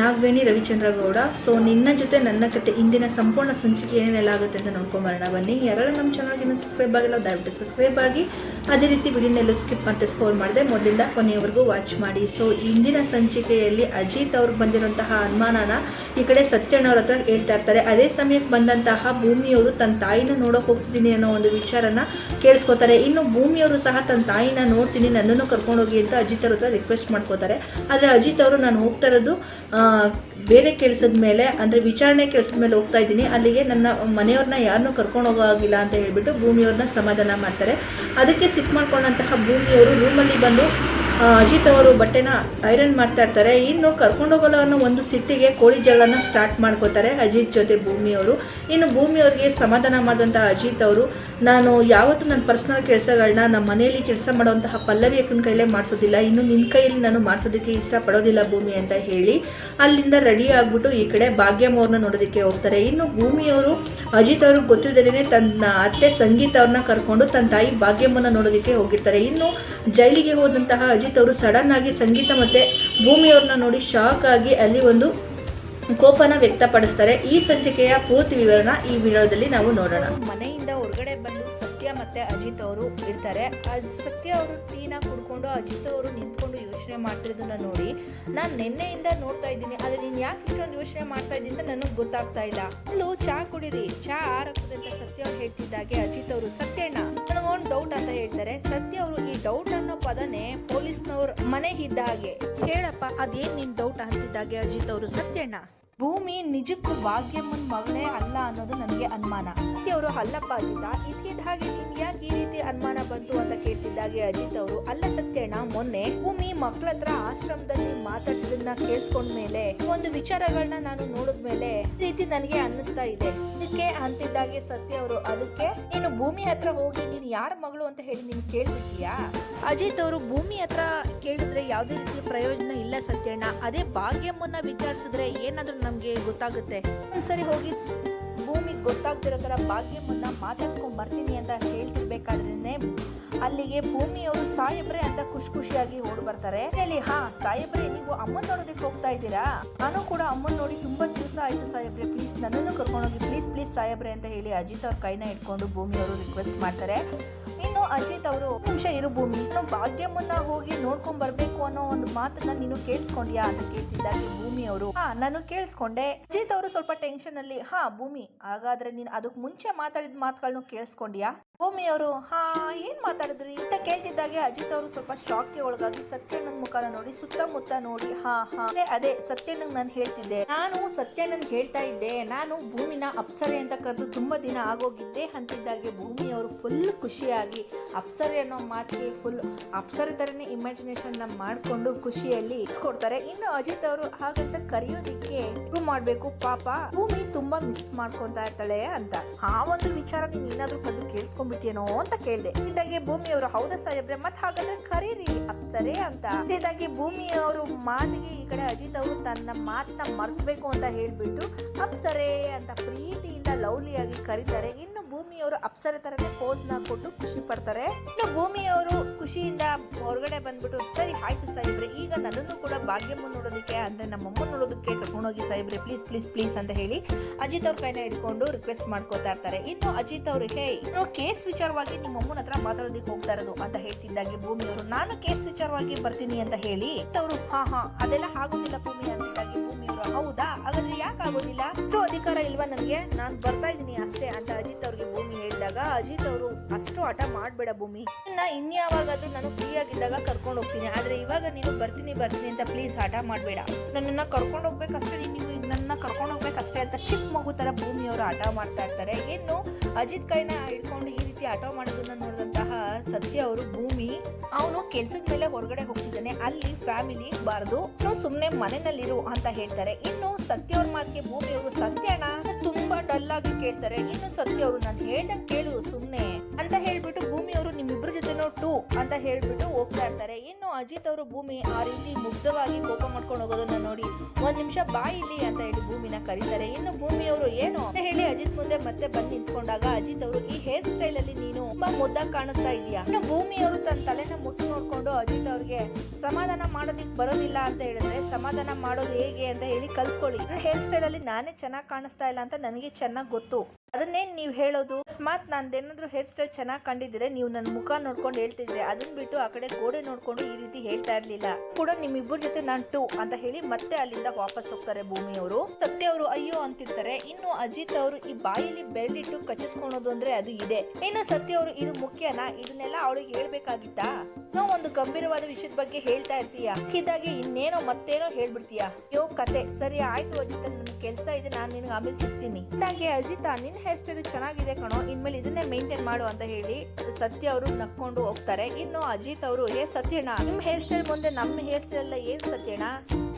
Nagaveni Ravichandra Gowda so ನಿನ್ನ ಜೊತೆ ನನ್ನ ಕತೆ ಇಂದಿನ ಸಂಪೂರ್ಣ ಸಂಚಿಕೆ ಏನೇನೆಲ್ಲ ಆಗುತ್ತೆ ಅಂತ ನೋಡ್ಕೊಂಬರೋಣ. ಬನ್ನಿ, ಯಾರೆಲ್ಲ ನಮ್ಮ ಚಾನಲ್ಗೆ ಇನ್ನೂ ಸಬ್ಸ್ಕ್ರೈಬ್ ಆಗಿಲ್ಲ, ದಯವಿಟ್ಟು ಸಬ್ಸ್ಕ್ರೈಬ್ ಆಗಿ. ಅದೇ ರೀತಿ ವಿಡಿಯೋನೆಲ್ಲ ಸ್ಕಿಪ್ ಮತ್ತೆ ಸ್ಕೋರ್ ಮಾಡಿದೆ ಮೊದಲಿಂದ ಕೊನೆಯವರೆಗೂ ವಾಚ್ ಮಾಡಿ. ಸೊ ಇಂದಿನ ಸಂಚಿಕೆಯಲ್ಲಿ ಅಜಿತ್ ಅವ್ರಿಗೆ ಬಂದಿರುವಂತಹ ಅನುಮಾನನ ಈ ಕಡೆ ಸತ್ಯಣ್ಣವ್ರ ಹತ್ರ ಹೇಳ್ತಾ ಇರ್ತಾರೆ. ಅದೇ ಸಮಯಕ್ಕೆ ಬಂದಂತಹ ಭೂಮಿಯವರು ತನ್ನ ತಾಯಿನ ನೋಡೋಕೆ ಹೋಗ್ತಿದ್ದೀನಿ ಅನ್ನೋ ಒಂದು ವಿಚಾರನ ಕೇಳಿಸ್ಕೊತಾರೆ. ಇನ್ನು ಭೂಮಿಯವರು ಸಹ ತನ್ನ ತಾಯಿನ ನೋಡ್ತೀನಿ, ನನ್ನನ್ನು ಕರ್ಕೊಂಡೋಗಿ ಅಂತ ಅಜಿತ್ ಅವ್ರ ಹತ್ರ ರಿಕ್ವೆಸ್ಟ್ ಮಾಡ್ಕೋತಾರೆ. ಆದರೆ ಅಜಿತ್ ಅವರು ನಾನು ಹೋಗ್ತಾ ಇರೋದು ಬೇರೆ ಕೆಲಸದ ಮೇಲೆ, ಅಂದರೆ ವಿಚಾರಣೆ ಕೆಲಸದ ಮೇಲೆ ಹೋಗ್ತಾ ಇದ್ದೀನಿ. ಅಲ್ಲಿಗೆ ನನ್ನ ಮನೆಯವ್ರನ್ನ ಯಾರನ್ನೂ ಕರ್ಕೊಂಡು ಹೋಗೋಗಿಲ್ಲ ಅಂತ ಹೇಳಿಬಿಟ್ಟು ಭೂಮಿಯವ್ರನ್ನ ಸಮಾಧಾನ ಮಾಡ್ತಾರೆ. ಅದಕ್ಕೆ ಸಿಕ್ ಮಾಡ್ಕೊಂಡಂತಹ ಭೂಮಿಯವರು ರೂಮಲ್ಲಿ ಬಂದು ಅಜಿತ್ ಅವರು ಬಟ್ಟೆನ ಐರನ್ ಮಾಡ್ತಾ ಇರ್ತಾರೆ. ಇನ್ನು ಕರ್ಕೊಂಡೋಗಲ್ಲ ಅನ್ನೋ ಒಂದು ಸಿಟ್ಟಿಗೆ ಕೋಳಿ ಜಗಳನ ಸ್ಟಾರ್ಟ್ ಮಾಡ್ಕೋತಾರೆ ಅಜಿತ್ ಜೊತೆ ಭೂಮಿಯವರು ಇನ್ನು ಭೂಮಿಯವ್ರಿಗೆ ಸಮಾಧಾನ ಮಾಡಿದಂಥ ಅಜಿತ್ ಅವರು, ನಾನು ಯಾವತ್ತೂ ನನ್ನ ಪರ್ಸ್ನಲ್ ಕೆಲಸಗಳನ್ನ ನಮ್ಮ ಮನೆಯಲ್ಲಿ ಕೆಲಸ ಮಾಡುವಂತಹ ಪಲ್ಲವಿ ಅಕ್ಕನ ಕೈಲೇ ಮಾಡಿಸೋದಿಲ್ಲ. ಇನ್ನು ನಿನ್ನ ಕೈಯಲ್ಲಿ ನಾನು ಮಾಡಿಸೋದಕ್ಕೆ ಇಷ್ಟಪಡೋದಿಲ್ಲ ಭೂಮಿ ಅಂತ ಹೇಳಿ ಅಲ್ಲಿಂದ ರೆಡಿ ಆಗಿಬಿಟ್ಟು ಈ ಕಡೆ ಭಾಗ್ಯಮ್ಮವ್ರನ್ನ ನೋಡೋದಕ್ಕೆ ಹೋಗ್ತಾರೆ. ಇನ್ನು ಭೂಮಿಯವರು ಅಜಿತ್ ಅವ್ರಿಗೆ ಗೊತ್ತಿಲ್ಲದೇ ತನ್ನ ಅತ್ತೆ ಸಂಗೀತ ಅವ್ರನ್ನ ಕರ್ಕೊಂಡು ತನ್ನ ತಾಯಿ ಭಾಗ್ಯಮ್ಮನ ನೋಡೋದಕ್ಕೆ ಹೋಗಿರ್ತಾರೆ. ಇನ್ನು ಜೈಲಿಗೆ ಹೋದಂತಹ ಅಜಿತ್ ಅವರು ಸಡನ್ ಆಗಿ ಸಂಗೀತ ಮತ್ತೆ ಭೂಮಿಯವ್ರನ್ನ ನೋಡಿ ಶಾಕ್ ಆಗಿ ಅಲ್ಲಿ ಒಂದು ಕೋಪನ ವ್ಯಕ್ತಪಡಿಸ್ತಾರೆ. ಈ ಸಂಚಿಕೆಯ ಪೂರ್ತಿ ವಿವರಣ ಈ ವಿಡಿಯೋದಲ್ಲಿ ನಾವು ನೋಡೋಣ. ಮನೆಯಿಂದ ಹೊರಗಡೆ ಬಂದು ಸತ್ಯ ಮತ್ತೆ ಅಜಿತ್ ಅವರು ಆ ಸತ್ಯ ಅವರು ಟೀನ ಕುಡ್ಕೊಂಡು ಅಜಿತ್ ಅವರು ನಿಂತ್ಕೊಂಡು ಯೋಚನೆ ಮಾಡ್ತಿರೋದನ್ನ ನೋಡಿ ನಾನು ನಿನ್ನೆಯಿಂದ ನೋಡ್ತಾ ಇದ್ದೀನಿ. ಆದ್ರೆ ನೀನ್ ಯಾಕೆ ಇಷ್ಟೊಂದು ಯೋಚನೆ ಮಾಡ್ತಾ ಇದ್ದೀನಿ ಅಂತ ನನಗೆ ಗೊತ್ತಾಗ್ತಾ ಇಲ್ಲ. ಅಲ್ಲು ಚಾ ಕುಡೀರಿ. ಚಾ ಆರಕ್ಕದ ಅಂತ ಸತ್ಯ ಅವ್ರು ಹೇಳ್ತಿದ್ದಾಗೆ, ಅಜಿತ್ ಅವರು ಸತ್ಯಣ್ಣ. ಒಂದು ಡೌಟ್ ಅಂತ ಹೇಳ್ತಾರೆ. ಸತ್ಯ ಅವರು ಈ ಡೌಟ್ ಅನ್ನೋ ಪದನೇ ಪೊಲೀಸ್ನವ್ರ ಮನೆ ಇದ್ದ ಹಾಗೆ. ಹೇಳಪ್ಪ, ಅದೇನ್ ನಿನ್ ಡೌಟ್ ಅಂತಿದ್ದಾಗೆ ಅಜಿತ್ ಅವರು ಸತ್ಯಣ್ಣ? ಭೂಮಿ ನಿಜಕ್ಕೂ ಭಾಗ್ಯಮ್ಮನ ಮಗಳೇ ಅಲ್ಲ ಅನ್ನೋದು ನನಗೆ ಅನುಮಾನ. ಅವರು, ಅಲ್ಲಪ್ಪ ಅಜಿತ ಇದ್ದಿದ್ದಾಗೆ ನಿಮ್ಗೆ ಯಾಕೆ ಈ ರೀತಿ ಅನುಮಾನ ಬಂತು ಅಂತ ಕೇಳ್ತಿದ್ದಾಗೆ ಅಜಿತ್ ಅವರು, ಅಲ್ಲ ಸತ್ಯಣ್ಣ, ಮೊನ್ನೆ ಭೂಮಿ ಮಕ್ಕಳ ಹತ್ರ ಆಶ್ರಮದಲ್ಲಿ ಮಾತಾಡ್ತಿದ್ದನ್ನ ಕೇಳಿಸ್ಕೊಂಡ್ಮೇಲೆ ಒಂದು ವಿಚಾರಗಳನ್ನ ನಾನು ನೋಡಿದ್ಮೇಲೆ ಈ ರೀತಿ ನನಗೆ ಅನ್ನಿಸ್ತಾ ಇದೆ. ಇದಕ್ಕೆ ಅಂತಿದ್ದಾಗೆ ಸತ್ಯ ಅವರು, ಅದಕ್ಕೆ ನೀನು ಭೂಮಿ ಹತ್ರ ಹೋಗಿ ನೀನು ಯಾರ ಮಗಳು ಅಂತ ಹೇಳಿ ನೀನ್ ಕೇಳ್ಬಿಟ್ಟಿಯಾ? ಅಜಿತ್ ಅವರು, ಭೂಮಿ ಹತ್ರ ಕೇಳಿದ್ರೆ ಯಾವುದೇ ರೀತಿ ಪ್ರಯೋಜನ ಇಲ್ಲ ಸತ್ಯಣ್ಣ. ಅದೇ ಭಾಗ್ಯಮ್ಮನ್ನ ವಿಚಾರಿಸಿದ್ರೆ ಏನಾದ್ರೂ ನಮ್ಗೆ ಗೊತ್ತಾಗುತ್ತೆ. ಒಂದ್ಸರಿ ಹೋಗಿ ಭೂಮಿಗೆ ಗೊತ್ತಾಗ್ತಿರೋ ತರ ಭಾಗ್ಯವನ್ನ ಮಾತಾಡ್ಸ್ಕೊಂಡ್ ಬರ್ತೀನಿ ಅಂತ ಹೇಳ್ತಿರ್ಬೇಕಾದ್ರೆ ಅಲ್ಲಿಗೆ ಭೂಮಿಯವರು ಸಾಹೇಬ್ರೆ ಅಂತ ಖುಷಿ ಖುಷಿಯಾಗಿ ಓಡ್ ಬರ್ತಾರೆ. ಹೇಳಿ ಹಾ, ಸಾಹೇಬ್ರೆ, ನೀವು ಅಮ್ಮನ್ ನೋಡೋದಕ್ಕೆ ಹೋಗ್ತಾ ಇದ್ದೀರಾ? ನಾನು ಕೂಡ ಅಮ್ಮನ್ ನೋಡಿ ತುಂಬಾ ದಿವಸ ಆಯ್ತು ಸಾಹೇಬ್ರೆ, ಪ್ಲೀಸ್, ನನ್ನನ್ನು ಕರ್ಕೊಂಡೋಗಿ, ಪ್ಲೀಸ್ ಪ್ಲೀಸ್ ಸಾಹೇಬ್ರೆ, ಅಂತ ಹೇಳಿ ಅಜಿತ್ ಅವ್ರ ಕೈನ ಇಟ್ಕೊಂಡು ಭೂಮಿಯವರು ರಿಕ್ವೆಸ್ಟ್ ಮಾಡ್ತಾರೆ. ಇನ್ನು ಅಜಿತ್ ಅವರು ನಿಮಿಷ ಇರು ಭೂಮಿ? ನಾನು ಭಾಗ್ಯಮ್ಮನ್ನ ಹೋಗಿ ನೋಡ್ಕೊಂಡ್ ಬರ್ಬೇಕು ಅನ್ನೋ ಒಂದು ಮಾತನ್ನ ನೀನು ಕೇಳಿಸ್ಕೊಂಡ್ಯಾ ಅಂತ ಕೇಳ್ತಿದ್ದಾಗೆ ಭೂಮಿ ಅವರು. ಹಾ, ನಾನು ಕೇಳಿಸ್ಕೊಂಡೆ. ಅಜಿತ್ ಅವರು ಸ್ವಲ್ಪ ಟೆನ್ಷನ್ ಅಲ್ಲಿ, ಹಾ, ಭೂಮಿ, ಹಾಗಾದ್ರೆ ನೀನ್ ಅದಕ್ ಮುಂಚೆ ಮಾತಾಡಿದ ಮಾತುಗಳನ್ನು ಕೇಳಿಸ್ಕೊಂಡ್ಯಾ? ಭೂಮಿ ಅವರು, ಹಾ, ಏನ್ ಮಾತಾಡಿದ್ರಿ? ಅಂತ ಕೇಳ್ತಿದ್ದಾಗೆ ಅಜಿತ್ ಅವರು ಸ್ವಲ್ಪ ಶಾಕ್ಗೆ ಒಳಗಾಗಿ ಸತ್ಯಣ್ಣನ ಮುಖನ ನೋಡಿ, ಸುತ್ತಮುತ್ತ ನೋಡಿ, ಹಾ ಹಾ. ಅದೇ ಅದೇ, ಸತ್ಯಣ್ಣಂಗ್ ನಾನು ಹೇಳ್ತಿದ್ದೆ. ನಾನು ಸತ್ಯಣ್ಣನ್ ಹೇಳ್ತಾ ಇದ್ದೆ. ನಾನು ಭೂಮಿನ ಅಪ್ಸರೆ ಅಂತ ಕರೆದು ತುಂಬಾ ದಿನ ಆಗೋಗಿದ್ದೆ ಅಂತಿದ್ದಾಗೆ ಭೂಮಿ ಅವರು ಫುಲ್ ಖುಷಿಯಾಗಿ ಅಪ್ಸರೆ ಅನ್ನೋ ಮಾತಿಗೆ ಫುಲ್ ಅಪ್ಸರಿ ಇಮ್ಯಾಜಿನೇಷನ್ನ ಮಾಡ್ಕೊಂಡು ಖುಷಿಯಲ್ಲಿ ಇಸ್ಕೊಡ್ತಾರೆ. ಇನ್ನು ಅಜಿತ್ ಅವರು ಹಾಗಂತ ಕರೆಯೋದಿಕ್ಕೆ ಇಂಪ್ರೂವ್ ಮಾಡಬೇಕು. ಪಾಪ ಭೂಮಿ ತುಂಬಾ ಮಿಸ್ ಮಾಡ್ಕೊಂತಾ ಇರ್ತಾಳೆ ಅಂತ. ಆ ಒಂದು ವಿಚಾರ ನೀನ್ ಏನಾದ್ರೂ ಬಂದು ಕೇಳಿಸ್ಕೊಂಡ್ಬಿಟ್ಟಿಯೇನೋ ಅಂತ ಕೇಳಿದೆ. ಇದ್ದಾಗೆ ಭೂಮಿ ಅವರು ಹೌದಾ ಸಾಹೇಬ್ರೆ? ಮತ್ ಹಾಗಾದ್ರೆ ಕರೀರಿ ಅಪ್ಸರೆ ಅಂತ. ಇದ್ದಾಗೆ ಭೂಮಿ ಅವರು ಮಾತಿಗೆ ಈ ಕಡೆ ಅಜಿತ್ ಅವರು ತನ್ನ ಮಾತನ್ನ ಮರ್ಸ್ಬೇಕು ಅಂತ ಹೇಳ್ಬಿಟ್ಟು ಅಪ್ಸರೆ ಅಂತ ಪ್ರೀತಿಯಿಂದ ಲವ್ಲಿಯಾಗಿ ಕರೀತಾರೆ. ಇನ್ನು ಭೂಮಿಯವರು ಅಪ್ಸರೆ ತರನೇ ಪೋಸ್ನ ಕೊಟ್ಟು ಖುಷಿ ಪಡ್ತಾರೆ. ಇನ್ನು ಭೂಮಿಯವರು ಖುಷಿಯಿಂದ ಹೊರಗಡೆ ಬಂದ್ಬಿಟ್ಟು, ಸರಿ, ಆಯ್ತು ಸಾಹೇಬ್ರೆ, ಈಗ ನನ್ನನ್ನು ಕೂಡ ಭಾಗ್ಯಮ್ಮ ನೋಡೋದಕ್ಕೆ, ಅಂದ್ರೆ ನಮ್ಮಮ್ಮ ನೋಡೋದಕ್ಕೆ ಕರ್ಕೊಂಡೋಗಿ ಸಾಹೇಬ್ರೆ ಪ್ಲೀಸ್ ಪ್ಲೀಸ್ ಪ್ಲೀಸ್ ಅಂತ ಹೇಳಿ ಅಜಿತ್ ಅವ್ರ ಕೈನ ಹಿಡ್ಕೊಂಡು ರಿಕ್ವೆಸ್ಟ್ ಮಾಡ್ಕೋತಾ ಇರ್ತಾರೆ. ಇನ್ನು ಅಜಿತ್ ಅವರು ಹೇ ಕೇಸ್ ವಿಚಾರವಾಗಿ ನಿಮ್ಮ ಅಮ್ಮನ ಹತ್ರ ಮಾತಾಡೋದಕ್ಕೆ ಹೋಗ್ತಾ ಇರೋದು ಅಂತ ಹೇಳ್ತಿದ್ದಾಗೆ ಭೂಮಿಯವರು. ನಾನು ಕೇಸ್ ವಿಚಾರವಾಗಿ ಬರ್ತೀನಿ ಅಂತ ಹೇಳಿ ಅವರು ಹಾ ಹಾ, ಅದೆಲ್ಲ ಆಗೋದಿಲ್ಲ ಭೂಮಿ ಅಂತಿದ್ದಾಗೆ ಭೂಮಿಯವರು. ಹೌದಾ? ಹಾಗಾದ್ರೆ ಯಾಕೆ ಆಗೋದಿಲ್ಲ? ಅಧಿಕಾರ ಇಲ್ವಾ ನನಗೆ? ನಾನು ಬರ್ತಾ ಇದ್ದೀನಿ ಅಷ್ಟೇ ಅಂತ ಅಜಿತ್ ಅವ್ರಿಗೆ ಭೂಮಿ ಹೇಳಿದಾಗ ಅಜಿತ್ ಅವರು ಅಷ್ಟು ಹಠ ಮಾಡ್ಬೇಡ ಭೂಮಿ. ಇನ್ನ ಇನ್ಯಾವಾಗಾದ್ರೂ ನಾನು ಫ್ರೀ ಆಗಿದ್ದಾಗ ಕರ್ಕೊಂಡು ಹೋಗ್ತೀನಿ. ಆದ್ರೆ ಇವಾಗ ನೀನು ಬರ್ತೀನಿ ಬರ್ತೀನಿ ಅಂತ ಪ್ಲೀಸ್ ಹಠ ಮಾಡಬೇಡ. ನನ್ನನ್ನು ಕರ್ಕೊಂಡು ಹೋಗ್ಬೇಕಷ್ಟೇ ನೀವು ನನ್ನ ಕರ್ಕೊಂಡು ಹೋಗ್ಬೇಕಷ್ಟೇ ಅಂತ ಚಿಕ್ಕ ಮಗು ತರ ಭೂಮಿಯವರು ಹಠ ಮಾಡ್ತಾ ಇರ್ತಾರೆ. ಇನ್ನು ಅಜಿತ್ ಕೈನ ಹಿಡ್ಕೊಂಡು ಈ ರೀತಿ ಹಠ ಮಾಡೋದನ್ನ ನೋಡಿದಂತಹ ಸತ್ಯ ಅವರು ಭೂಮಿ, ಅವನು ಕೆಲ್ಸದ ಮೇಲೆ ಹೊರಗಡೆ ಹೋಗ್ತಿದ್ದಾನೆ. ಅಲ್ಲಿ ಫ್ಯಾಮಿಲಿ ಬಾರದು ಸುಮ್ಮನೆ ಮನೆಯಲ್ಲಿರು ಅಂತ ಹೇಳ್ತಾರೆ. ಇನ್ನು ಸತ್ಯ ಅವ್ರ ಮಾತಿಗೆ ಭೂಮಿ ಅವರು ತುಂಬಾ ಕೇಳ್ತಾರೆ ಇನ್ನು ಸತ್ಯ ಅವರು? ನಾನು ಹೇಳಕ್ ಕೇಳು, ಸುಮ್ನೆ ಅಂತ ಹೇಳ್ಬಿಟ್ಟು ಭೂಮಿ ಅವರು ನಿಮ್ಮಿಬ್ರ ಜೊತೆನೋ ಟು ಅಂತ ಹೇಳ್ಬಿಟ್ಟು ಹೋಗ್ತಾ ಇರ್ತಾರೆ. ಇನ್ನು ಅಜಿತ್ ಅವರು ಭೂಮಿ ಆ ರೀತಿ ಮುಗ್ಧವಾಗಿ ಕೋಪ ಮಾಡ್ಕೊಂಡು ಹೋಗೋದನ್ನ ನೋಡಿ ಒಂದ್ ನಿಮಿಷ ಬಾ ಇಲ್ಲಿ ಅಂತ ಹೇಳಿ ಭೂಮಿನ ಕರೀತಾರೆ. ಇನ್ನು ಭೂಮಿ ಅವರು ಏನು ಅಂತ ಹೇಳಿ ಅಜಿತ್ ಮುಂದೆ ಮತ್ತೆ ಬಂದು ನಿಂತ್ಕೊಂಡಾಗ ಅಜಿತ್ ಅವರು, ಈ ಹೇರ್ ಸ್ಟೈಲ್ ಅಲ್ಲಿ ನೀನು ತುಂಬಾ ಮುದ್ದಾಗಿ ಕಾಣಿಸ್ತಾ ಇದೀಯಾ ಇನ್ನು ಭೂಮಿ ಅವರು ತನ್ನ ತಲೆನ ಮುಟ್ಟು ನೋಡ್ಕೊಂಡು ಅಜಿತ್ ಅವ್ರಿಗೆ, ಸಮಾಧಾನ ಮಾಡೋದಿಕ್ ಬರೋದಿಲ್ಲ ಅಂತ ಹೇಳಿದ್ರೆ, ಸಮಾಧಾನ ಮಾಡೋದು ಹೇಗೆ? ಅಂತ ಹೇಳಿ ಕಲ್ತ್ಕೊಳ್ಳಿ. ಹೇರ್ ಸ್ಟೈಲ್ ಅಲ್ಲಿ ನಾನೇ ಚೆನ್ನಾಗಿ ಕಾಣಿಸ್ತಾ ಇಲ್ಲ ಅಂತ ನನಗೆ ಚೆನ್ನಾಗಿ ಗೊತ್ತು. ಅದನ್ನೇನ್ ನೀವು ಹೇಳೋದು. ಅಕಸ್ಮಾತ್ ನಂದೇನಾದ್ರೂ ಹೇರ್ ಸ್ಟೈಲ್ ಚೆನ್ನಾಗಿ ಕಂಡಿದ್ರೆ ನೀವು ನನ್ನ ಮುಖ ನೋಡ್ಕೊಂಡು ಹೇಳ್ತಿದ್ರೆ ಅದನ್ನ ಬಿಟ್ಟು ಆ ಕಡೆ ಗೋಡೆ ನೋಡ್ಕೊಂಡು ಈ ರೀತಿ ಹೇಳ್ತಾ ಇರ್ಲಿಲ್ಲ. ಕೂಡ ನಿಮ್ಮಿಬ್ಬರ ಜೊತೆ ನಾನ್ ಟು ಅಂತ ಹೇಳಿ ಮತ್ತೆ ಅಲ್ಲಿಂದ ವಾಪಸ್ ಹೋಗ್ತಾರೆ ಭೂಮಿಯವರು. ಸತ್ಯ ಅವರು ಅಯ್ಯೋ ಅಂತಿರ್ತಾರೆ. ಇನ್ನು ಅಜಿತ್ ಅವರು ಈ ಬಾಯಲ್ಲಿ ಬೆರಳಿಟ್ಟು ಕಚ್ಚಿಸ್ಕೊಳೋದು ಅಂದ್ರೆ ಅದು ಇದೆ. ಇನ್ನು ಸತ್ಯ ಅವರು ಇದು ಮುಖ್ಯನಾ? ಇದನ್ನೆಲ್ಲ ಅವಳಿಗೆ ಹೇಳ್ಬೇಕಾಗಿತ್ತಾ? ನಾವು ಒಂದು ಗಂಭೀರವಾದ ವಿಷಯದ ಬಗ್ಗೆ ಹೇಳ್ತಾ ಇರ್ತೀಯ? ಇದಾಗಿ ಇನ್ನೇನೋ ಮತ್ತೇನೋ ಹೇಳ್ಬಿಡ್ತೀಯ? ಯೋ ಕತೆ. ಸರಿ, ಆಯ್ತು ಅಜಿತ್ ನನ್ನ ಕೆಲ್ಸ ಇದೆ. ನಾನು ನಿನ್ಗೆ ಆಮೇಲೆ ಸಿಗ್ತೀನಿ. ಅಜಿತ್ ಅಜಿತ್ ಹೇರ್ ಸ್ಟೈಲ್ ಚೆನ್ನಾಗಿದೆ ಕಣೋ. ಇನ್ಮೇಲೆ ಇದನ್ನೇ ಮೇಂಟೈನ್ ಮಾಡು ಅಂತ ಹೇಳಿ ಸತ್ಯ ಅವರು ನಕ್ಕೊಂಡು ಹೋಗ್ತಾರೆ. ಇನ್ನು ಅಜಿತ್ ಅವರು, ಏ ಸತ್ಯಣ್ಣ ನಿಮ್ಮ ಹೇರ್ ಸ್ಟೈಲ್ ಮುಂದೆ ನಮ್ಮ ಹೇರ್ ಸ್ಟೈಲ್ ಏನ್ ಸತ್ಯಣ್ಣ?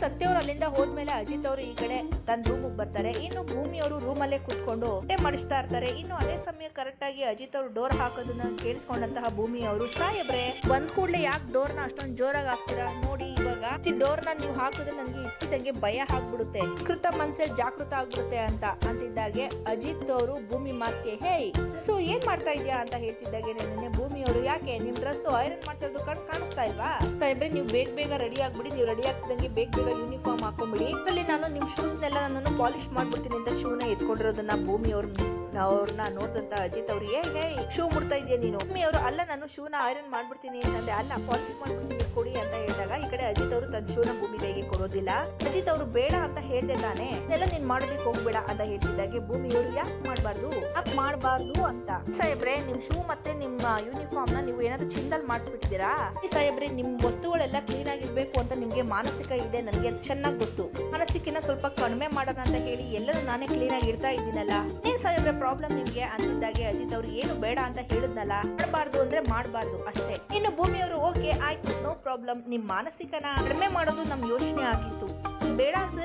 ಸತ್ಯ ಅವರು ಅಲ್ಲಿಂದ ಹೋದ್ಮೇಲೆ ಅಜಿತ್ ಅವರು ಈ ಕಡೆ ತನ್ನ ರೂಮಿಗೆ ಬರ್ತಾರೆ. ಇನ್ನು ಭೂಮಿ ಅವರು ರೂಮ್ ಅಲ್ಲೇ ಕೂತ್ಕೊಂಡು ಮಾಡಿಸ್ತಾ ಇರ್ತಾರೆ. ಇನ್ನು ಅದೇ ಸಮಯ ಕರೆಕ್ಟ್ ಆಗಿ ಅಜಿತ್ ಅವರು ಡೋರ್ ಹಾಕೋದನ್ನ ಕೇಳಿಸ್ಕೊಂಡಂತಹ ಭೂಮಿ ಅವರು, ಸಾಯಬ್ರೆ, ಬಂದ್ ಕೂಡ್ಲೆ ಯಾಕೆ ಡೋರ್ನ ಅಷ್ಟೊಂದು ಜೋರಾಗಿ ಹಾಕ್ತೀರಾ? ನೋಡಿ ಇವಾಗ ಡೋರ್ನ ನೀವು ಹಾಕಿದ್ರೆ ನನಗೆ ಇಟ್ಟಿದಂಗೆ ಭಯ ಆಗ್ಬಿಡುತ್ತೆ. ಕೃತ ಮನ್ಸೆ ಜಾಗೃತ ಆಗ್ಬಿಡುತ್ತೆ ಅಂತ ಅಂತಿದ್ದಾಗೆ ಅಜಿತ್ ಅವರು ಭೂಮಿ ಮಾತ್ಗೆ ಹೇ ಸೊ ಏನ್ ಮಾಡ್ತಾ ಇದ್ಯಾ? ಅಂತ ಹೇಳ್ತಿದ್ದಾಗೆ ನಿನ್ನೆ ಭೂಮಿ ಅವರು, ಯಾಕೆ ನಿಮ್ ಡ್ರೆಸ್ ಐರನ್ ಮಾಡ್ತಾ ಇರೋದು ಕಣ್ ಕಾಣಿಸ್ತಾ ಇಲ್ವಾ? ಸಾಹೇಬ್ರೆ, ನೀವು ಬೇಗ ಬೇಗ ರೆಡಿ ಆಗ್ಬಿಡಿ, ನೀವು ರೆಡಿ ಆಗ್ತಿದಂಗೆ ಬೇಗ ಬೇಗ ಯೂನಿಫಾರ್ಮ್ ಹಾಕೊಂಡ್ಬಿಡಿ ನಾನು ನಿಮ್ ಶೂಸ್ ನೆಲ್ಲ ನಾನು ಪಾಲಿಶ್ ಮಾಡ್ಬಿಡ್ತೀನಿ ಅಂತ ಶೂನ ಎತ್ಕೊಂಡಿರೋದನ್ನ ಭೂಮಿ ಅವ್ರ ಅವ್ರನ್ನ ನೋಡ್ದಂತ ಅಜಿತ್ ಅವ್ರು, ಏ ಹೇ ಶೂ ಮುಡ್ತಾ ಇದೆಯಾ ನೀನು? ಮಮ್ಮಿ ಅವರು, ಅಲ್ಲ ನಾನು ಶೂನ ಐರನ್ ಮಾಡ್ಬಿಡ್ತೀನಿ ಅಂತಂದೆ ಅಲ್ಲ ಪಾಲಿಶ್ ಮಾಡ್ಬಿಡ್ತೀನಿ, ಕೊಡಿ ಅಂತ ಹೇಳಿದಾಗ ಈ ಕಡೆ ಅಜಿತ್ ಅವರು ತನ್ನ ಶೂನ ಭೂಮಿ ಕೈಗೆ ಕೊಡೋದಿಲ್ಲ. ಅಜಿತ್ ಅವರು, ಬೇಡ ಅಂತ ಹೇಳ್ದೆ ತಾನೆ, ಇದೆಲ್ಲ ನೀನ್ ಮಾಡೋದಕ್ಕೆ ಹೋಗ್ಬೇಡ ಅಂತ ಹೇಳ್ತಿದ್ದಾಗೆ ಭೂಮಿ ಅವರು, ಯಾಕೆ ಮಾಡ್ಬಾರ್ದು? ಯಾಕೆ ಮಾಡ್ಬಾರ್ದು ಅಂತ? ಸಾಹೇಬ್ರೆ, ನಿಮ್ ಶೂ ಮತ್ತೆ ನಿಮ್ಮ ಯೂನಿಫಾರ್ಮ್ನ ನೀವು ಏನಾದ್ರು ಚಿಂದಲ್ ಮಾಡಿಸ್ಬಿಟ್ಟಿದ್ದೀರಾ? ಸಾಹೇಬ್ರೆ, ನಿಮ್ ವಸ್ತುಗಳೆಲ್ಲ ಕ್ಲೀನ್ ಆಗಿರ್ಬೇಕು ಅಂತ ನಿಮ್ಗೆ ಮಾನಸಿಕ ಇದೆ, ನನಗೆ ಚೆನ್ನಾಗಿ ಗೊತ್ತು. ಮಾನಸಿಕಿನ ಸ್ವಲ್ಪ ಕಡಿಮೆ ಮಾಡೋಣ ಅಂತ ಹೇಳಿ ಎಲ್ಲರೂ ನಾನೇ ಕ್ಲೀನ್ ಆಗಿ ಇಡ್ತಾ ಇದ್ದೀನಲ್ಲ. ನೀನ್ ಸಾಹೇಬ್ರೆ ಪ್ರಾಬ್ಲಮ್ ನಿಮ್ಗೆ ಅಂತಿದ್ದಾಗೆ ಅಜಿತ್ ಅವರು ಏನು ಬೇಡ ಅಂತ ಹೇಳಿದ್ನಲ್ಲ, ಮಾಡಬಾರ್ದು ಅಂದ್ರೆ ಮಾಡಬಾರ್ದು ಅಷ್ಟೇ. ಇನ್ನು ಭೂಮಿಯವರು ಓಕೆ ಆಯ್ತು ನೋ ಪ್ರಾಬ್ಲಮ್ ನಿಮ್ ಮಾನಸಿಕನ ಕಡಿಮೆ ಮಾಡೋದು ನಮ್ ಯೋಚನೆ ಆಗಿತ್ತು. ಬೇಡ ನಾನೇನು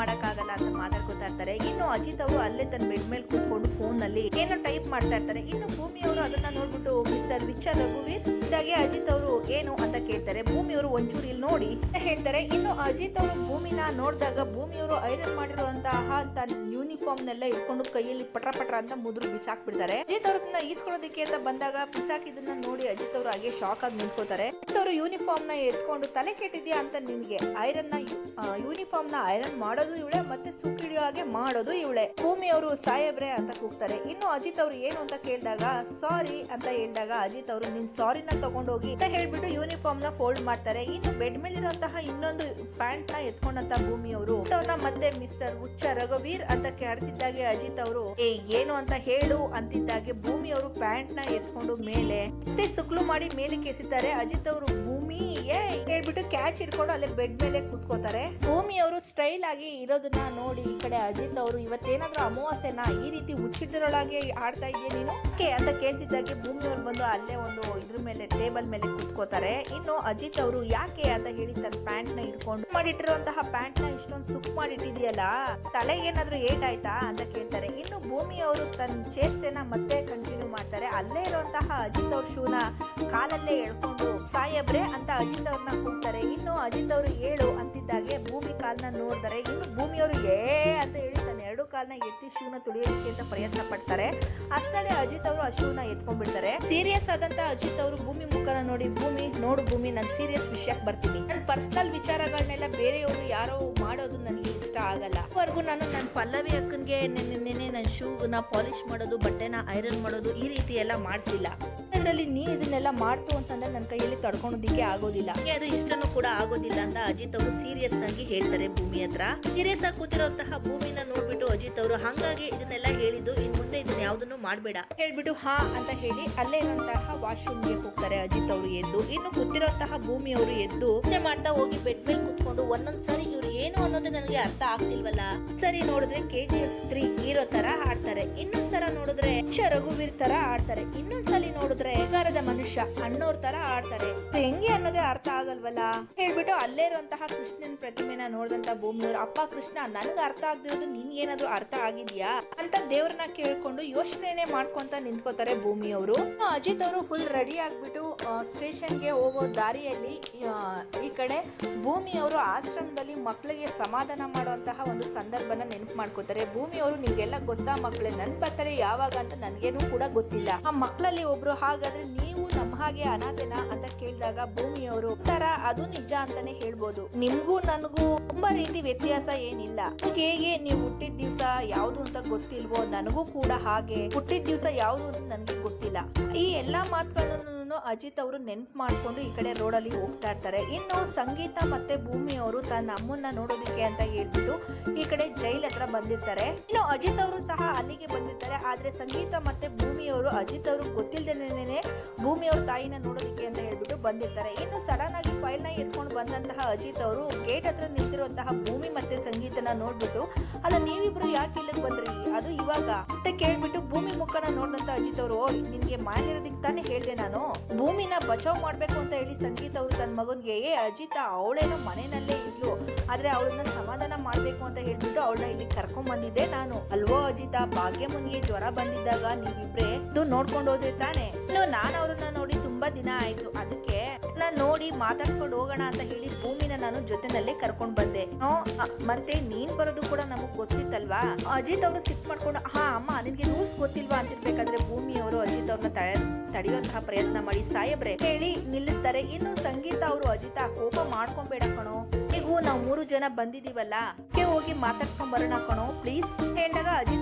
ಮಾಡಕ್ಕಾಗಲ್ಲ ಅಂತ ಮಾತಾಡ್ಕೊತಾ ಇರ್ತಾರೆ. ಇನ್ನು ಅಜಿತ್ ಅವರು ಅಲ್ಲೇ ತನ್ನ ಬೆಡ್ ಮೇಲೆ ಕೂತ್ಕೊಂಡು ಫೋನ್ನಲ್ಲಿ ಏನೋ ಟೈಪ್ ಮಾಡ್ತಾ ಇರ್ತಾರೆ. ಇನ್ನು ಭೂಮಿ ಅವರು ಅದನ್ನ ನೋಡ್ಬಿಟ್ಟು ಮಿಸ್ಟರ್ ವಿಚಾರ್ ರಘುವೀರ್ ಇದಾಗೆ ಅಜಿತ್ ಅವರು ಏನು ಅಂತ ಕೇಳ್ತಾರೆ. ಭೂಮಿ ಅವರು ಒಂಚೂರು ಇಲ್ಲಿ ನೋಡಿ ಅಂತ ಹೇಳ್ತಾರೆ. ಇನ್ನು ಅಜಿತ್ ಅವರು ಭೂಮಿನ ನೋಡಿದಾಗ ಭೂಮಿ ಅವರು ಐರನ್ ಮಾಡಿರುವಂತಹ ತನ್ನ ಯೂನಿಫಾರ್ಮ್ ನೆಲ್ಲ ಇಟ್ಕೊಂಡು ಕೈಯಲ್ಲಿ ಪಟ್ರ ಪಟ್ರ ಅಂತ ಮುದ್ರು ಬಿಸಾಕ್ಬಿಡ್ತಾರೆ. ಅಜಿತ್ ಅವರು ಅದನ್ನ ಈಸ್ಕೊಳ್ಳೋದಕ್ಕೆ ಅಂತ ಬಂದಾಗ ಬಿಸಾಕಿದನ್ನ ನೋಡಿ ಅಜಿತ್ ಅವರು ಹಾಗೆ ಶಾಕ್ ಆಗಿ ನಿಂತ್ಕೋತಾರೆ ಅವರು ಯೂನಿಫಾರ್ಮ್ನ ಎತ್ಕೊಂಡು ತಲೆ ಕೆಟ್ಟಿದ್ಯಾ ಅಂತ ನಿಮ್ಗೆ? ಐರನ್ನ ಯೂನಿಫಾರ್ಮ್ನ ಐರನ್ ಮಾಡೋದು ಇವಳೆ, ಮತ್ತೆ ಸುಖಿಡಿಯೋ ಹಾಗೆ ಮಾಡೋದು ಇವಳೆ. ಭೂಮಿ ಅವರು ಸಾಹೇಬ್ರೆ ಅಂತ ಕೂಗ್ತಾರೆ. ಇನ್ನು ಅಜಿತ್ ಅವರು ಏನು ಅಂತ ಕೇಳಿದಾಗ, ಸಾರಿ ಅಂತ ಹೇಳಿದಾಗ ಅಜಿತ್ ಅವರು, ನಿನ್ ಸಾರಿನ ತಗೊಂಡೋಗಿ ಅಂತ ಹೇಳ್ಬಿಟ್ಟು ಯೂನಿಫಾರ್ಮ್ನ ಫೋಲ್ಡ್ ಮಾಡ್ತಾರೆ. ಇನ್ನು ಬೆಡ್ ಮೇಲಿರುವಂತಹ ಇನ್ನೊಂದು ಪ್ಯಾಂಟ್ನ ಎತ್ಕೊಂಡಂತ ಭೂಮಿ ಅವರು ಮತ್ತೆ ಮಿಸ್ಟರ್ ಹುಚ್ಚ ರಘುವೀರ್ ಅಂತ ಕೇಳ್ತಿದ್ದಾಗೆ ಅಜಿತ್ ಅವರು, ಏ, ಏನು ಅಂತ ಹೇಳು ಅಂತಿದ್ದಾಗೆ ಭೂಮಿ ಅವರು ಪ್ಯಾಂಟ್ನ ಎತ್ಕೊಂಡು ಮೇಲೆ. ಮತ್ತೆ ಸುಕ್ಲು ಮಾಡಿ ಮೇಲೆ ಕೇಸಿದ್ದಾರೆ ಅಜಿತ್ ಅವರು, ಭೂಮಿ ಏ ಹೇಳ್ಬಿಟ್ಟು ಕ್ಯಾಚ್ ಇಟ್ಕೊಂಡು ಅಲ್ಲೇ ಬೆಡ್ ಮೇಲೆ ಕೂತ್ಕೋತಾರೆ. ಭೂಮಿ ಅವರು ಸ್ಟೈಲ್ ಆಗಿ ಇರೋದನ್ನ ನೋಡಿ ಈ ಕಡೆ ಅಜಿತ್ ಅವರು ಇವತ್ತೇನಾದ್ರೂ ಅಮಾವಾಸ್ಯನ ಈ ರೀತಿ ಹುಚ್ಚಿದ್ರೊಳಗೆ ಆಡ್ತಾ ಇದೆಯಾ ನೀನು? ಓಕೆ ಅಂತ ಕೇಳ್ತಿದ್ದಾಗೆ ಭೂಮಿ ಅವ್ರು ಬಂದು ಅಲ್ಲೇ ಒಂದು ಇದ್ರ ಮೇಲೆ ಟೇಬಲ್ ಮೇಲೆ ಕುತ್ಕೋತಾರೆ. ಇನ್ನು ಅಜಿತ್ ಅವರು ಯಾಕೆ ಅಂತ ಹೇಳಿ ತನ್ನ ಪ್ಯಾಂಟ್ನ ಇಟ್ಕೊಂಡು ಮಾಡಿಟ್ಟಿರುವಂತಹ ಪ್ಯಾಂಟ್ನ ಇಷ್ಟೊಂದು ಸುಕ್ ಮಾಡಿಟ್ಟಿದ್ಯಲ್ಲ ತಲೆಗೆ ಏನಾದ್ರೂ ಏಟ್ ಆಯ್ತಾ ಅಂತ ಕೇಳ್ತಾರೆ. ಇನ್ನು ಭೂಮಿ ಅವರು ತನ್ನ ಚೇಷ್ಟೆನ ಮತ್ತೆ ಕಂಟಿನ್ಯೂ ಮಾಡ್ತಾರೆ. ಅಲ್ಲೇ ಇರುವಂತಹ ಅಜಿತ್ ಅವ್ರ ಶೂನ ಕಾಲಲ್ಲೇ ಎಳ್ಕೊಂಡು ಸಾಯಬ್ರೆ ಅಂತ ಅಜಿತ್ ಅವ್ರನ್ನ ಕೂಗ್ತಾರೆ. ಇನ್ನು ಅಜಿತ್ ಅವರು ಏಳು ಅಂತಿದ್ದಾಗೆ ಭೂಮಿ ಕಾಲ್ನ ನೋಡ್ತಾರೆ ಇನ್ನು ಭೂಮಿಯವರು ಏ ಅಂತ ಹೇಳಿ ತನ್ನ ಎರಡು ಕಾಲನ ಎತ್ತಿ ಶೂನ ತುಳಿಯೋದಕ್ಕೆ ಅಂತ ಪ್ರಯತ್ನ ಪಡ್ತಾರೆ. ಅಷ್ಟೇ ಅಜಿತ್ ಅವರು ಆ ಎತ್ಕೊಂಡ್ಬಿಡ್ತಾರೆ. ಸೀರಿಯಸ್ ಆದಂತ ಅಜಿತ್ ಅವರು ಭೂಮಿ ಮುಖನ ನೋಡಿ, ಭೂಮಿ, ನೋಡು ಭೂಮಿ, ನಾನು ಸೀರಿಯಸ್ ವಿಷಯಕ್ಕೆ ಬರ್ತೀನಿ. ನನ್ನ ಪರ್ಸನಲ್ ವಿಚಾರಗಳನ್ನೆಲ್ಲ ಬೇರೆಯವರು ಯಾರೋ ಮಾಡೋದು ನನಗೆ ಇಷ್ಟ ಆಗಲ್ಲ. ಅವರೆಗೂ ನಾನು ನನ್ನ ಪಲ್ಲವಿ ಅಕ್ಕನಿಗೆ ನೆನ್ನೆ, ನನ್ನ ಶೂನ ಪಾಲಿಶ್ ಮಾಡೋದು, ಬಟ್ಟೆನ ಐರನ್ ಮಾಡೋದು ಈ ರೀತಿ ಎಲ್ಲ ಮಾಡಿಸಿಲ್ಲ. ಅದರಲ್ಲಿ ನೀ ಇದನ್ನೆಲ್ಲ ಮಾಡ್ತು ಅಂತಂದ್ರೆ ನನ್ನ ಕೈಯಲ್ಲಿ ತಡ್ಕೊಳೋದಿಕ್ಕೆ ಆಗೋದಿಲ್ಲ. ಅದು ಇಷ್ಟನೂ ಕೂಡ ಆಗೋದಿಲ್ಲ ಅಂತ ಅಜಿತ್ ಅವರು ಸೀರಿಯಸ್ ಆಗಿ ಹೇಳ್ತಾರೆ ಭೂಮಿ ಹತ್ರ. ಸೀರಿಯಸ್ ಆಗಿ ಕೂತಿರೋಂತಹ ಭೂಮಿನ ನೋಡ್ಬಿಟ್ಟು ಅಜಿತ್ ಅವರು ಹಂಗಾಗಿ ಇದನ್ನೆಲ್ಲ ಹೇಳಿದ್ದು ಇನ್ ಮುಂದೆ ಇದನ್ನ ಯಾವ್ದನ್ನು ಮಾಡ್ಬೇಡ. ಹೇಳ್ಬಿಟ್ಟು ಹಾ ಅಂತ ಹೇಳಿ ಅಲ್ಲೇ ಇರುವಂತಹ ವಾಶ್ರೂಮ್ಗೆ ಹೋಗ್ತಾರೆ ಅಜಿತ್ ಅವರು ಎದ್ದು. ಇನ್ನು ಕೂತಿರೋಂತಹ ಭೂಮಿ ಅವರು ಎದ್ದು ಮುಂದೆ ಮಾಡ್ತಾ ಹೋಗಿ ಬೆಡ್ ಮೇಲೆ ಕುತ್ಕೊಂಡು ಒಂದೊಂದ್ ಒಂದೊಂದ್ಸರಿ ಇವ್ರು ಏನು ಅನ್ನೋದು ನನಗೆ ಅರ್ಥ ಆಗ್ತಿಲ್ವಲ್ಲ? ಸರಿ ನೋಡಿದ್ರೆ K G F three hero ತರ ಆಡ್ತಾರೆ. ಇನ್ನೊಂದ್ಸಲ ನೋಡಿದ್ರೆ ರಘುವೀರ್ ತರ ಆಡ್ತಾರೆ. ಇನ್ನೊಂದ್ಸಲಿ ನೋಡಿದ್ರೆ ಬಂಗಾರದ ಮನುಷ್ಯ, ಅಣ್ಣೋರ್ ತರ ಆಡ್ತಾರೆ. ಹೆಂಗೆ ಅನ್ನೋದೇ ಅರ್ಥ ಆಗಲ್ವಲ್ಲ? ಹೇಳ್ಬಿಟ್ಟು ಅಲ್ಲೇ ಇರುವಂತಹ ಕೃಷ್ಣನ್ ಪ್ರತಿಮೆನ ನೋಡಿದಂತ ಭೂಮಿಯವರು ಅಪ್ಪ ಕೃಷ್ಣ, ನನಗೆ ಅರ್ಥ ಆಗದಿರೋದು ನಿನ್ಗೇನಾದ್ರೂ ಅರ್ಥ ಆಗಿದ್ಯಾ? ಅಂತ ದೇವ್ರನ್ನ ಕೇಳ್ಕೊಂಡು ಯೋಚನೆನೆ ಮಾಡ್ಕೊಂತ ನಿಂತ್ಕೋತಾರೆ ಭೂಮಿಯವರು. ಅಜಿತ್ ಅವರು ಫುಲ್ ರೆಡಿ ಆಗ್ಬಿಟ್ಟು ಸ್ಟೇಷನ್ಗೆ ಹೋಗೋ ದಾರಿಯಲ್ಲಿ ಈ ಕಡೆ ಭೂಮಿಯವರು ಆಶ್ರಮದಲ್ಲಿ ಮಕ್ಕಳಿಗೆ ಸಮಾಧಾನ ಮಾಡುವಂತಹ ಒಂದು ಸಂದರ್ಭನ ನೆನಪು ಮಾಡ್ಕೋತಾರೆ. ಭೂಮಿಯವರು, ನಿಮ್ಗೆಲ್ಲ ಗೊತ್ತಾ ಮಕ್ಕಳೇ ನನ್ ಬರ್ತಾರೆ ಯಾವಾಗ? ಅಂತ ನನ್ಗೇನು ಕೂಡ ಗೊತ್ತಿಲ್ಲ. ಆ ಮಕ್ಕಳಲ್ಲಿ ಒಬ್ರು ಹಾಗಾದ್ರೆ ನೀವು ನಮ್ಮ ಹಾಗೆ ಅನಾಥನ ಅಂತ ಕೇಳಿದಾಗ ಭೂಮಿಯವರು ತರ ಅದು ನಿಜ ಅಂತಾನೆ ಹೇಳ್ಬೋದು. ನಿಮ್ಗೂ ನನಗೂ ತುಂಬಾ ರೀತಿ ವ್ಯತ್ಯಾಸ ಏನಿಲ್ಲ. ಹೇಗೆ ನೀವು ಹುಟ್ಟಿದ ದಿವಸ ಯಾವ್ದು ಅಂತ ಗೊತ್ತಿಲ್ವೋ, ನನಗೂ ಕೂಡ ಹಾಗೆ. ಹುಟ್ಟಿದ ದಿವ್ಸ ಯಾವ್ದು ಅಂತ ನನಗೆ ಗೊತ್ತಿಲ್ಲ. ಈ ಎಲ್ಲಾ ಮಾತುಗಳನ್ನು ಅಜಿತ್ ಅವರು ನೆನ್ಪು ಮಾಡ್ಕೊಂಡು ಈ ಕಡೆ ರೋಡಲ್ಲಿ ಹೋಗ್ತಾ ಇರ್ತಾರೆ. ಇನ್ನು ಸಂಗೀತ ಮತ್ತೆ ಭೂಮಿ ಅವರು ತನ್ನ ಅಮ್ಮನ್ನ ನೋಡೋದಕ್ಕೆ ಅಂತ ಹೇಳ್ಬಿಟ್ಟು ಈ ಕಡೆ ಜೈಲ್ ಹತ್ರ ಬಂದಿರ್ತಾರೆ. ಇನ್ನು ಅಜಿತ್ ಅವರು ಸಹ ಅಲ್ಲಿಗೆ ಬಂದಿರ್ತಾರೆ. ಆದ್ರೆ ಸಂಗೀತ ಮತ್ತೆ ಭೂಮಿ ಅವರು, ಅಜಿತ್ ಅವರು ಗೊತ್ತಿಲ್ಲದೇನೆ ಭೂಮಿ ಅವ್ರ ತಾಯಿನ ನೋಡೋದಕ್ಕೆ ಅಂತ ಹೇಳ್ಬಿಟ್ಟು ಬಂದಿರ್ತಾರೆ. ಇನ್ನು ಸಡನ್ ಆಗಿ ಫೈಲ್ನ ಎತ್ಕೊಂಡು ಬಂದಂತಹ ಅಜಿತ್ ಅವರು ಗೇಟ್ ಹತ್ರ ನಿಂತಿರುವಂತಹ ಭೂಮಿ ಮತ್ತೆ ಸಂಗೀತನ ನೋಡ್ಬಿಟ್ಟು, ಅಲ್ಲ, ನೀವಿಬ್ರು ಯಾಕೆ ಇಲ್ಲಿಗೆ ಬಂದ್ರಿ? ಅದು ಇವಾಗ? ಅಂತ ಕೇಳ್ಬಿಟ್ಟು ಭೂಮಿ ಮುಖನ ನೋಡಿದಂತ ಅಜಿತ್ ಅವರು ನಿನ್ಗೆ ಮಾಲಿರೋದಕ್ಕೆ ತಾನೇ ಹೇಳ್ದೆ ನಾನು. ಭೂಮಿನ ಬಚಾವ್ ಮಾಡ್ಬೇಕು ಅಂತ ಹೇಳಿ ಸಂಗೀತ ಅವರು ತನ್ನ ಮಗನ್ಗೆ, ಏ ಅಜಿತ, ಅವಳೇನೋ ಮನೆಯಲ್ಲೇ ಇದ್ಲು, ಆದ್ರೆ ಅವಳನ್ನ ಸಮಾಧಾನ ಮಾಡ್ಬೇಕು ಅಂತ ಹೇಳ್ಬಿಟ್ಟು ಅವಳನ್ನ ಇಲ್ಲಿ ಕರ್ಕೊಂಡ್ ಬಂದಿದ್ದೆ ನಾನು. ಅಲ್ವೋ ಅಜಿತ ಭಾಗ್ಯಮುನಿಗೆ ಜ್ವರ ಬಂದಿದ್ದಾಗ ನೀವಿಬ್ರೆ ನೋಡ್ಕೊಂಡು ಹೋದ್ರೆ ತಾನೆ? ಇನ್ನು ನಾನು ಅವ್ರನ್ನ ನೋಡಿ ತುಂಬಾ ದಿನ ಆಯ್ತು, ಅದಕ್ಕೆ ನೋಡಿ ಮಾತಾಡ್ಕೊಂಡು ಹೋಗೋಣ ಅಂತ ಹೇಳಿ ಭೂಮಿನ ನಾನು ಜೊತೆನಲ್ಲೇ ಕರ್ಕೊಂಡು ಬಂದೆ. ಮತ್ತೆ ನೀನ್ ಬರೋದು ಕೂಡ ನಮಗ್ ಗೊತ್ತಿತ್ತಲ್ವಾ? ಅಜಿತ್ ಅವರು ಸಿಟ್ ಮಾಡ್ಕೊಂಡು, ಹಾ, ಅಮ್ಮ, ನಿನ್ಗೆ ರೂಲ್ಸ್ ಗೊತ್ತಿಲ್ವಾ? ಅಂತಿರ್ಬೇಕಾದ್ರೆ ಭೂಮಿ ಅವರು ಅಜಿತ್ ಅವ್ರನ್ನ ತಡೆಯುವಂತಹ ಪ್ರಯತ್ನ ಮಾಡಿ. ಸಾಯಬ್ರೆ ಹೇಳಿ ನಿಲ್ಲಿಸ್ತಾರೆ. ಇನ್ನು ಸಂಗೀತ ಅವರು ಅಜಿತ ಕೋಪ ಮಾಡ್ಕೊಂಬೇಡ ಕಣೋ. ಈಗ ನಾವು ಮೂರು ಜನ ಬಂದಿದೀವಲ್ಲ ಹೋಗಿ ಮಾತಾಡ್ಸ್ಕೊಂಡ್ ಬರೋಣ ಕಣೋ ಪ್ಲೀಸ್ ಹೇಳಿದಾಗ ಅಜಿತ್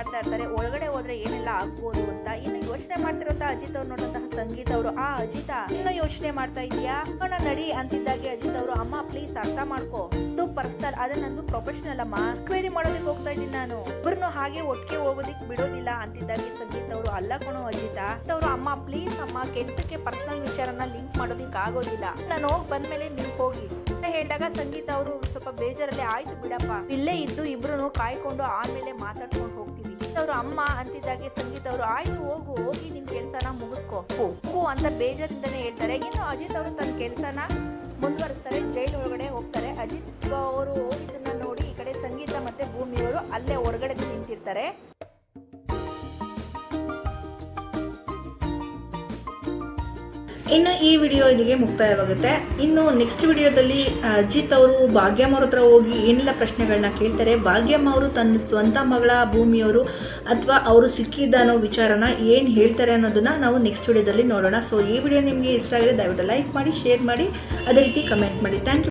ಮಾಡ್ತಾ ಇರ್ತಾರೆ. ಒಳಗಡೆ ಹೋದ್ರೆ ಏನೆಲ್ಲ ಆಗ್ಬೋದು ಅಂತ. ಇನ್ನು ಯೋಚನೆ ಮಾಡ್ತಿರೋಂತ ಅಜಿತ್ ಅವ್ರು ನೋಡುವಂತಹ ಸಂಗೀತ ಅವರು, ಆ ಅಜಿತ, ಇನ್ನು ಯೋಚನೆ ಮಾಡ್ತಾ ಇದ್ಯಾ ಕಣ ನಡಿ, ಅಂತಿದ್ದಾಗೆ ಅಜಿತ್ ಅವರು, ಅಮ್ಮ ಪ್ಲೀಸ್ ಅರ್ಥ ಮಾಡ್ಕೋ. ಇದು ಪರ್ಸ್ನಲ್, ಅದೇ ನಂದು ಪ್ರೊಫೆಷನಲ್ ಅಮ್ಮ. ಕ್ವೇರಿ ಮಾಡೋದಕ್ಕೆ ಹೋಗ್ತಾ ಇದ್ದೀನಿ ನಾನು. ಇಬ್ಬರನ್ನು ಹಾಗೆ ಒಟ್ಟಿಗೆ ಹೋಗೋದಿಕ್ ಬಿಡೋದಿಲ್ಲ, ಅಂತಿದ್ದಾಗೆ ಸಂಗೀತ ಅವರು. ಅಲ್ಲ ಕಣೋ ಅಜಿತ ಅವರು ಅಮ್ಮ ಪ್ಲೀಸ್ ಅಮ್ಮ, ಕೆಲ್ಸಕ್ಕೆ ಪರ್ಸನಲ್ ವಿಚಾರನ ಲಿಂಕ್ ಮಾಡೋದಿಕ್ ಆಗೋದಿಲ್ಲ. ನಾನು ಹೋಗಿ ಬಂದ್ಮೇಲೆ ನೀವು ಹೋಗಿ. ಅಂತ ಹೇಳಿದಾಗ ಸಂಗೀತ ಅವರು ಸ್ವಲ್ಪ ಬೇಜಾರಲ್ಲಿ, ಆಯ್ತು ಬಿಡಪ್ಪ. ಇಲ್ಲೇ ಇದ್ದು ಇಬ್ರು ಕಾಯ್ಕೊಂಡು ಆಮೇಲೆ ಮಾತಾಡ್ಕೊಂಡು ಹೋಗ್ತೀವಿ. ಅವ್ರು ಅಮ್ಮ ಅಂತಿದ್ದಾಗೆ ಸಂಗೀತ ಅವರು, ಆಯ್ತು, ಹೋಗು, ಹೋಗಿ ನಿನ್ ಕೆಲ್ಸನ ಮುಗಿಸ್ಕೊ ಹೋಗು ಅಂತ ಬೇಜಾರಿಂದನೇ ಹೇಳ್ತಾರೆ. ಇನ್ನು ಅಜಿತ್ ಅವರು ತನ್ನ ಕೆಲ್ಸನ ಮುಂದುವರಿಸ್ತಾರೆ, ಜೈಲ್ ಒಳಗಡೆ ಹೋಗ್ತಾರೆ. ಅಜಿತ್ ಅವರು ಹೋಗಿದ್ದನ್ನ ನೋಡಿ ಈ ಕಡೆ ಸಂಗೀತ ಮತ್ತೆ ಭೂಮಿಯವರು ಅಲ್ಲೇ ಹೊರಗಡೆ ನಿಂತಿರ್ತಾರೆ. ಇನ್ನು ಈ ವಿಡಿಯೋ ಇಲ್ಲಿಗೆ ಮುಕ್ತಾಯವಾಗುತ್ತೆ. ಇನ್ನು ನೆಕ್ಸ್ಟ್ ವಿಡಿಯೋದಲ್ಲಿ ಅಜಿತ್ ಅವರು ಭಾಗ್ಯಮ್ಮ ಅವ್ರ ಹತ್ರ ಹೋಗಿ ಏನೆಲ್ಲ ಪ್ರಶ್ನೆಗಳನ್ನ ಕೇಳ್ತಾರೆ, ಭಾಗ್ಯಮ್ಮ ಅವರು ತನ್ನ ಸ್ವಂತ ಮಗಳ ಭೂಮಿಯವರು ಅಥವಾ ಅವರು ಸಿಕ್ಕಿದ್ದ ಅನ್ನೋ ವಿಚಾರನ ಏನು ಹೇಳ್ತಾರೆ ಅನ್ನೋದನ್ನ ನಾವು ನೆಕ್ಸ್ಟ್ ವಿಡಿಯೋದಲ್ಲಿ ನೋಡೋಣ. ಸೊ ಈ ವಿಡಿಯೋ ನಿಮಗೆ ಇಷ್ಟ ಆಗಿದೆ ದಯವಿಟ್ಟು ಲೈಕ್ ಮಾಡಿ ಶೇರ್ ಮಾಡಿ, ಅದೇ ರೀತಿ ಕಮೆಂಟ್ ಮಾಡಿ. Thank you